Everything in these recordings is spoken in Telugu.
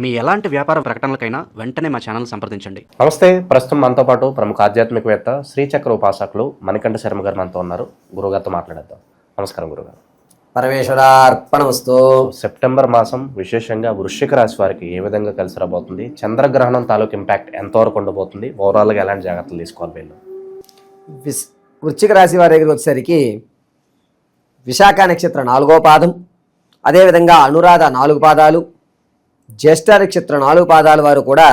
మీ ఎలాంటి వ్యాపార ప్రకటనలకైనా వెంటనే మా ఛానల్ సంప్రదించండి. నమస్తే ప్రస్తుతం మనతో పాటు ప్రముఖ ఆధ్యాత్మికవేత్త శ్రీచక్ర ఉపాసకులు మణికంఠ శర్మ గారు మనతో ఉన్నారు. గురుగారితో మాట్లాడేద్దాం. నమస్కారం గురుగారు పరమేశ్వరార్పణమస్తు. సెప్టెంబర్ మాసం విశేషంగా వృశ్చిక రాశి వారికి ఏ విధంగా కలిసి రాబోతుంది? చంద్రగ్రహణం తాలూకు ఇంపాక్ట్ ఎంతవరకు ఉండబోతుంది? ఓవరాల్గా ఎలాంటి జాగ్రత్తలు తీసుకోవాలి వీళ్ళు? విస్ వృశ్చిక రాశి వారి దగ్గరికి వచ్చేసరికి విశాఖ నక్షత్ర నాలుగో పాదం అదేవిధంగా అనురాధ నాలుగు పాదాలు జ్యేష్ఠ నక్షత్ర నాలుగు పాదాల వారు కూడా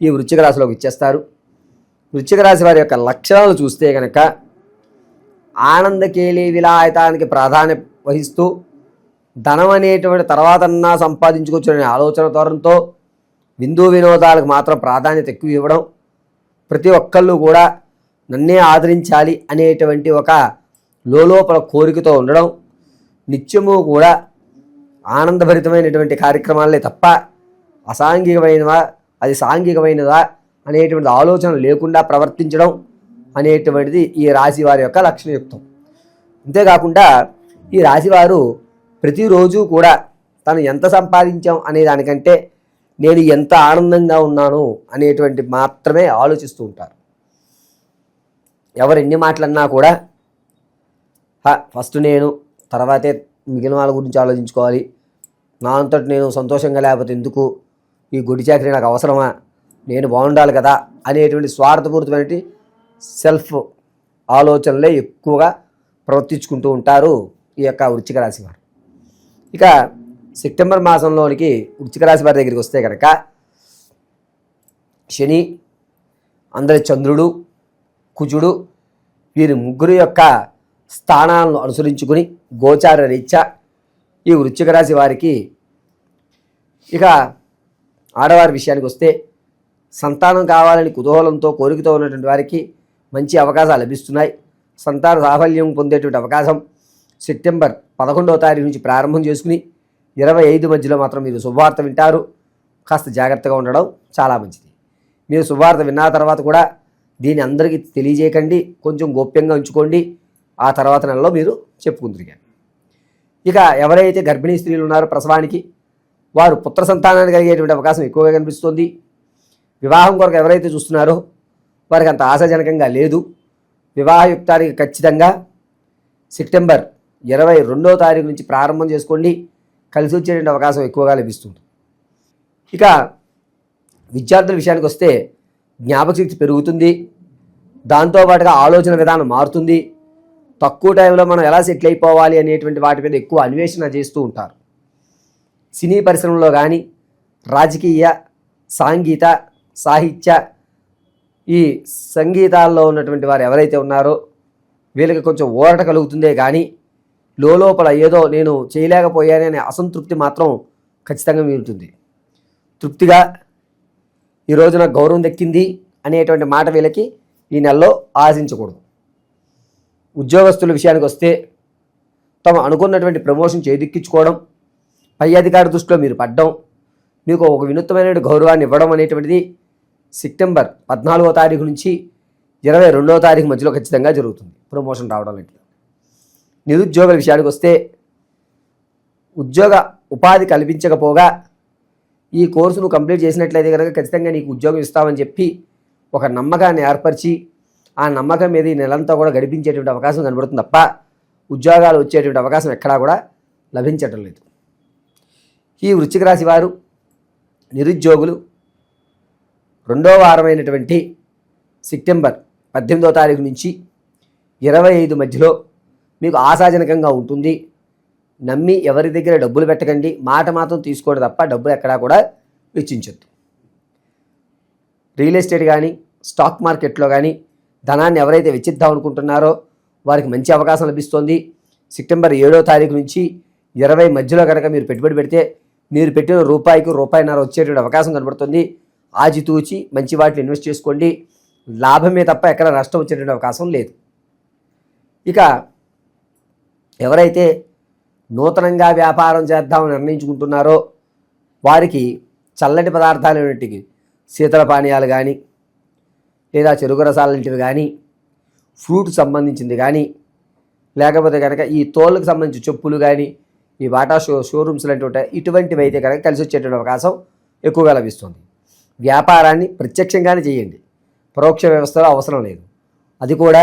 ఈ వృశ్చిక రాశిలోకి ఇచ్చేస్తారు వృశ్చిక రాశి వారి యొక్క లక్షణాలు చూస్తే కనుక ఆనందకేలి విలాయతానికి ప్రాధాన్యం వహిస్తూ ధనం అనేటువంటి తర్వాతన్నా సంపాదించుకోవచ్చనే ఆలోచన తోరణతో విందు వినోదాలకు మాత్రం ప్రాధాన్యత ఎక్కువ ఇవ్వడం ప్రతి ఒక్కళ్ళు కూడా నన్నే ఆదరించాలి అనేటువంటి ఒక లోపల కోరికతో ఉండడం నిత్యము కూడా ఆనందభరితమైనటువంటి కార్యక్రమాలే తప్ప అసాంఘికమైనవా అది సాంఘికమైనదా? అనేటువంటి ఆలోచన లేకుండా ప్రవర్తించడం అనేటువంటిది ఈ రాశి వారి యొక్క లక్షణయుక్తం. అంతేకాకుండా ఈ రాశివారు ప్రతిరోజు కూడా తను ఎంత సంపాదించాం అనే దానికంటే నేను ఎంత ఆనందంగా ఉన్నాను అనేటువంటి మాత్రమే ఆలోచిస్తూ ఉంటారు. ఎవరు ఎన్ని మాటలన్నా కూడా ఫస్ట్ నేను తర్వాతే మిగిలిన వాళ్ళ గురించి ఆలోచించుకోవాలి. నా అంతటి నేను సంతోషంగా లేకపోతే ఎందుకు? ఈ గుడి చాకరీ నాకు అవసరమా? నేను బాగుండాలి కదా అనేటువంటి స్వార్థపూరితమైన సెల్ఫ్ ఆలోచనలే ఎక్కువగా ప్రవర్తించుకుంటూ ఉంటారు ఈ యొక్క వృచ్చిక రాశి వారు. ఇక సెప్టెంబర్ మాసంలోనికి వృచ్చిక రాశి వారి దగ్గరికి వస్తే కనుక శని అందరి చంద్రుడు కుజుడు వీరి ముగ్గురు యొక్క స్థానాలను అనుసరించుకుని గోచార రీత్యా ఈ వృచ్చిక రాశి వారికి ఇక ఆడవారి విషయానికి వస్తే సంతానం కావాలని కుతూహలంతో కోరికతో ఉన్నటువంటి వారికి మంచి అవకాశాలు లభిస్తున్నాయి. సంతాన సాఫల్యం పొందేటువంటి అవకాశం సెప్టెంబర్ పదకొండవ తారీఖు నుంచి ప్రారంభం చేసుకుని ఇరవై ఐదు మధ్యలో మాత్రం మీరు శుభవార్త వింటారు. కాస్త జాగ్రత్తగా ఉండడం చాలా మంచిది. మీరు శుభవార్త విన్న తర్వాత కూడా దీన్ని అందరికీ తెలియజేయకండి. కొంచెం గోప్యంగా ఉంచుకోండి. ఆ తర్వాత నెలలో మీరు చెప్పుకుందరు ఇక. ఎవరైతే గర్భిణీ స్త్రీలు ఉన్నారో ప్రసవానికి వారు పుత్ర సంతానాన్ని కలిగేటువంటి అవకాశం ఎక్కువగా కనిపిస్తుంది. వివాహం కొరకు ఎవరైతే చూస్తున్నారో వారికి అంత ఆశాజనకంగా లేదు. వివాహయుక్తానికి ఖచ్చితంగా సెప్టెంబర్ ఇరవై రెండవ తారీఖు నుంచి ప్రారంభం చేసుకోండి. కలిసి వచ్చేటువంటి అవకాశం ఎక్కువగా లభిస్తుంది. ఇక విద్యార్థుల విషయానికి వస్తే జ్ఞాపకశక్తి పెరుగుతుంది. దాంతోపాటుగా ఆలోచన విధానం మారుతుంది. తక్కువ టైంలో మనం ఎలా సెటిల్ అయిపోవాలి అనేటువంటి వాటి మీద ఎక్కువ అన్వేషణ చేస్తూ ఉంటారు. సినీ పరిశ్రమలో కానీ రాజకీయ సాంగీత సాహిత్య ఈ సంగీతాల్లో ఉన్నటువంటి వారు ఎవరైతే ఉన్నారో వీళ్ళకి కొంచెం ఊరట కలుగుతుందే కానీ లోపల ఏదో నేను చేయలేకపోయాననే అసంతృప్తి మాత్రం ఖచ్చితంగా మిగులుతుంది తృప్తిగా ఈ రోజున నాకు గౌరవం దక్కింది అనేటువంటి మాట వీళ్ళకి ఈ నెలలో ఆశించకూడదు. ఉద్యోగస్తుల విషయానికి వస్తే తమ అనుకున్నటువంటి ప్రమోషన్ చేదిక్కించుకోవడం పై అధికారి దృష్టిలో మీరు పడ్డం మీకు ఒక వినూత్నమైన గౌరవాన్ని ఇవ్వడం అనేటువంటిది సెప్టెంబర్ పద్నాలుగో తారీఖు నుంచి ఇరవై రెండవ తారీఖు మధ్యలో ఖచ్చితంగా జరుగుతుంది. ప్రమోషన్ రావడం అనేది. నిరుద్యోగుల విషయానికి వస్తే ఉద్యోగ ఉపాధి కల్పించకపోగా ఈ కోర్సును కంప్లీట్ చేసినట్లయితే కనుక ఖచ్చితంగా నీకు ఉద్యోగం ఇస్తామని చెప్పి ఒక నమ్మకాన్ని ఏర్పరిచి ఆ నమ్మకం మీద ఈ నెలంతా కూడా గడిపించేటువంటి అవకాశం కనబడుతుంది తప్ప ఉద్యోగాలు వచ్చేటువంటి అవకాశం ఎక్కడా కూడా లభించటం లేదు. ఈ వృశ్చిక రాశి వారు నిరుద్యోగులు రెండో వారమైనటువంటి సెప్టెంబర్ పద్దెనిమిదో తారీఖు నుంచి ఇరవై ఐదు మధ్యలో మీకు ఆశాజనకంగా ఉంటుంది. నమ్మి ఎవరి దగ్గర డబ్బులు పెట్టకండి. మాట మాత్రం తీసుకోవడం తప్ప డబ్బులు ఎక్కడా కూడా వెచ్చించొద్దు. రియల్ ఎస్టేట్ కానీ స్టాక్ మార్కెట్లో కానీ ధనాన్ని ఎవరైతే వెచ్చిద్దాం అనుకుంటున్నారో వారికి మంచి అవకాశం లభిస్తుంది. సెప్టెంబర్ ఏడో తారీఖు నుంచి ఇరవై మధ్యలో కనుక మీరు పెట్టుబడి పెడితే మీరు పెట్టిన రూపాయికి రూపాయిన్నర వచ్చేటువంటి అవకాశం కనబడుతుంది. ఆచితూచి మంచి వాటిని ఇన్వెస్ట్ చేసుకోండి. లాభమే తప్ప ఎక్కడ నష్టం వచ్చేటువంటి అవకాశం లేదు. ఇక ఎవరైతే నూతనంగా వ్యాపారం చేద్దామని నిర్ణయించుకుంటున్నారో వారికి చల్లటి పదార్థాలు అనేటివి శీతల పానీయాలు కానీ లేదా చెరుకు రసాలు లాంటివి కానీ ఫ్రూట్ సంబంధించింది కానీ లేకపోతే కనుక ఈ తోళ్ళకు సంబంధించి చెప్పులు కానీ ఈ బాటా షో షోరూమ్స్ లాంటివి ఉంటాయి. ఇటువంటివి అయితే కనుక కలిసి వచ్చేటువంటి అవకాశం ఎక్కువగా లభిస్తుంది. వ్యాపారాన్ని ప్రత్యక్షంగానే చేయండి. పరోక్ష వ్యవస్థలో అవసరం లేదు. అది కూడా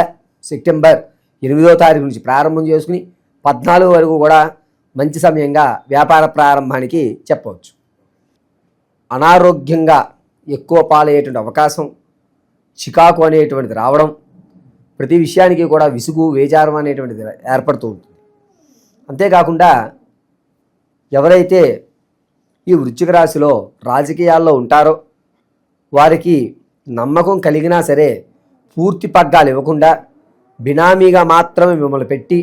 సెప్టెంబర్ ఎనిమిదో తారీఖు నుంచి ప్రారంభం చేసుకుని పద్నాలుగు వరకు కూడా మంచి సమయంగా వ్యాపార ప్రారంభానికి చెప్పవచ్చు. అనారోగ్యంగా ఎక్కువ పాలయ్యేటువంటి అవకాశం చికాకు అనేటువంటిది రావడం ప్రతి విషయానికి కూడా విసుగు వేచారం అనేటువంటిది ఏర్పడుతూ ఉంటుంది. అంతేకాకుండా ఎవరైతే ఈ వృశ్చిక రాశిలో రాజకీయాల్లో ఉంటారో వారికి నమ్మకం కలిగినా సరే పూర్తి పగ్గాలు ఇవ్వకుండా బినామీగా మాత్రమే మిమ్మల్ని పెట్టి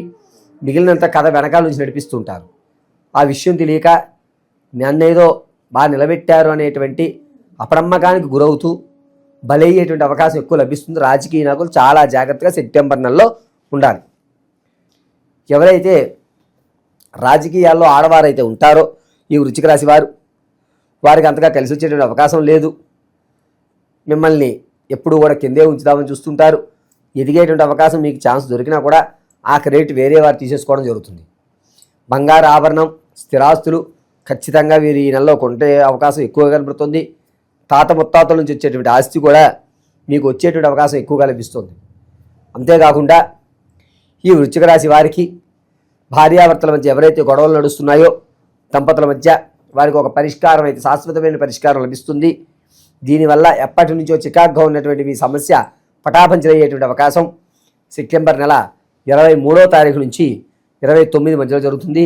మిగిలినంత కథ వెనకాల నుంచి నడిపిస్తూ ఉంటారు ఆ విషయం తెలియక నన్నేదో బాగా నిలబెట్టారు అనేటువంటి అప్రమ్మకానికి గురవుతూ బలయ్యేటువంటి అవకాశం ఎక్కువ లభిస్తుంది. రాజకీయ నాయకులు చాలా జాగ్రత్తగా సెప్టెంబర్ నెలలో ఉండాలి. ఎవరైతే రాజకీయాల్లో ఆడవారైతే ఉంటారో ఈ వృచ్చిక రాశి వారు వారికి అంతగా కలిసి వచ్చేటువంటి అవకాశం లేదు. మిమ్మల్ని ఎప్పుడు కూడా కిందే ఉంచుదామని చూస్తుంటారు. ఎదిగేటువంటి అవకాశం మీకు ఛాన్స్ దొరికినా కూడా ఆ క్రెడిట్ వేరే వారు తీసేసుకోవడం జరుగుతుంది. బంగారు ఆభరణం స్థిరాస్తులు ఖచ్చితంగా వీరు ఈ నెలలో కొంటే అవకాశం ఎక్కువగా కనబడుతుంది. తాత ముత్తాతల నుంచి వచ్చేటువంటి ఆస్తి కూడా మీకు వచ్చేటువంటి అవకాశం ఎక్కువగా లభిస్తుంది. అంతేకాకుండా ఈ వృచ్చిక రాశి వారికి భార్యాభర్తల మధ్య ఎవరైతే గొడవలు నడుస్తున్నాయో దంపతుల మధ్య వారికి ఒక పరిష్కారం అయితే శాశ్వతమైన పరిష్కారం లభిస్తుంది. దీనివల్ల ఎప్పటి నుంచో చికాగ్గా ఉన్నటువంటి మీ సమస్య పటాపంచలయ్యేటువంటి అవకాశం. సెప్టెంబర్ నెల ఇరవై మూడో తారీఖు నుంచి ఇరవై తొమ్మిది మధ్యలో జరుగుతుంది.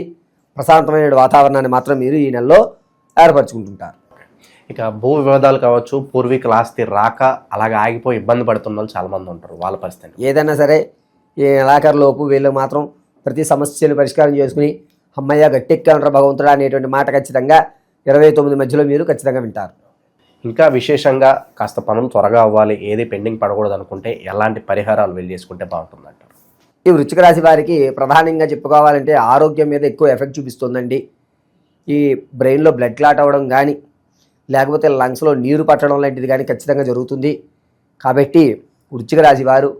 ప్రశాంతమైన వాతావరణాన్ని మాత్రం మీరు ఈ నెలలో ఏర్పరచుకుంటుంటారు. ఇక భూ వివాదాలు కావచ్చు పూర్వీకుల ఆస్తి రాక అలాగే ఆగిపోయి ఇబ్బంది పడుతున్న వాళ్ళు చాలా మంది ఉంటారు వాళ్ళ పరిస్థితి? ఏదైనా సరే ఈ నెలాఖరులోపు వీళ్ళు మాత్రం ప్రతి సమస్యను పరిష్కారం చేసుకుని అమ్మయ్య గట్టెక్కాండ్ర భగవంతుడా అనేటువంటి మాట ఖచ్చితంగా ఇరవై తొమ్మిది మధ్యలో మీరు ఖచ్చితంగా వింటారు. ఇంకా విశేషంగా కాస్త పనులు త్వరగా అవ్వాలి ఏది పెండింగ్ పడకూడదు అనుకుంటే ఎలాంటి పరిహారాలు వెళ్ళి చేసుకుంటే బాగుంటుంది అంటారు ఈ వృశ్చిక రాశి వారికి ప్రధానంగా చెప్పుకోవాలంటే ఆరోగ్యం మీద ఎక్కువ ఎఫెక్ట్ చూపిస్తుందండి. ఈ బ్రెయిన్లో బ్లడ్ క్లాట్ అవ్వడం కానీ లేకపోతే లంగ్స్లో నీరు పట్టడం లాంటిది కానీ ఖచ్చితంగా జరుగుతుంది. కాబట్టి వృశ్చిక రాశి వారు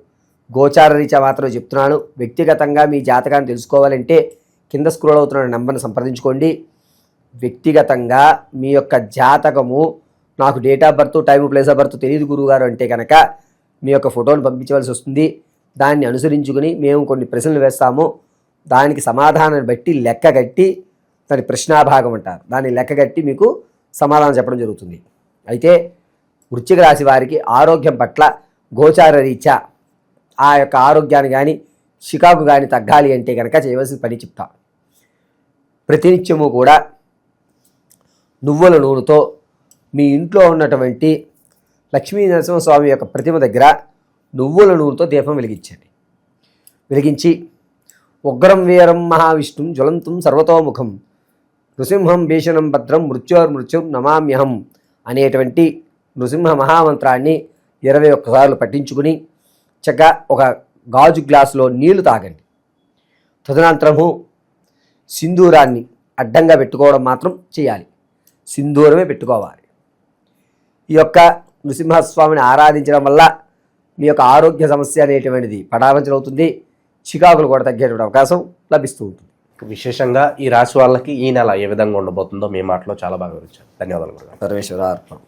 గోచార రీత్యా మాత్రం చెప్తున్నాను. వ్యక్తిగతంగా మీ జాతకాన్ని తెలుసుకోవాలంటే కింద స్క్రోల్ అవుతున్న నెంబర్ని సంప్రదించుకోండి. వ్యక్తిగతంగా మీ యొక్క జాతకము నాకు date of birth time place of birth తెలియదు గురువుగారు అంటే కనుక మీ యొక్క ఫోటోను పంపించవలసి వస్తుంది. దాన్ని అనుసరించుకుని మేము కొన్ని ప్రశ్నలు వేస్తాము. దానికి సమాధానాన్ని బట్టి లెక్క కట్టి దాని ప్రశ్నాభాగం అంటారు. దాన్ని లెక్క కట్టి మీకు సమాధానం చెప్పడం జరుగుతుంది. అయితే వృశ్చిక రాశి వారికి ఆరోగ్యం పట్ల గోచార రీత్యా ఆ యొక్క ఆరోగ్యాన్ని కానీ చికాకు కానీ తగ్గాలి అంటే కనుక చేయవలసిన పని చెప్తా. ప్రతినిత్యము కూడా నువ్వుల నూనెతో మీ ఇంట్లో ఉన్నటువంటి లక్ష్మీ నరసింహస్వామి యొక్క ప్రతిమ దగ్గర నువ్వుల నూనెతో దీపం వెలిగించండి. వెలిగించి ఉగ్రం వీరం మహావిష్ణుం జ్వలంతం సర్వతోముఖం నృసింహం భీషణం భద్రం మృత్యోర్మృత్యుం నమామ్యహం అనేటువంటి నృసింహ మహామంత్రాన్ని ఇరవై ఒక్కసార్లు పట్టించుకుని చక్కగా ఒక గాజు గ్లాసులో నీళ్ళు తాగండి. తదనంతరము సింధూరాన్ని అడ్డంగా పెట్టుకోవడం మాత్రం చేయాలి. సింధూరమే పెట్టుకోవాలి. ఈ యొక్క నృసింహస్వామిని ఆరాధించడం వల్ల మీ యొక్క ఆరోగ్య సమస్య అనేటువంటిది పటాపంచలవుతుంది. చికాకులు కూడా తగ్గేటువంటి అవకాశం లభిస్తూ ఉంటుంది. విశేషంగా ఈ రాశి వాళ్ళకి ఈ నెల ఏ విధంగా ఉండబోతుందో మీ మాటలో చాలా బాగా వివరించారు. ధన్యవాదాలు సర్వేశ్వర అర్పణం.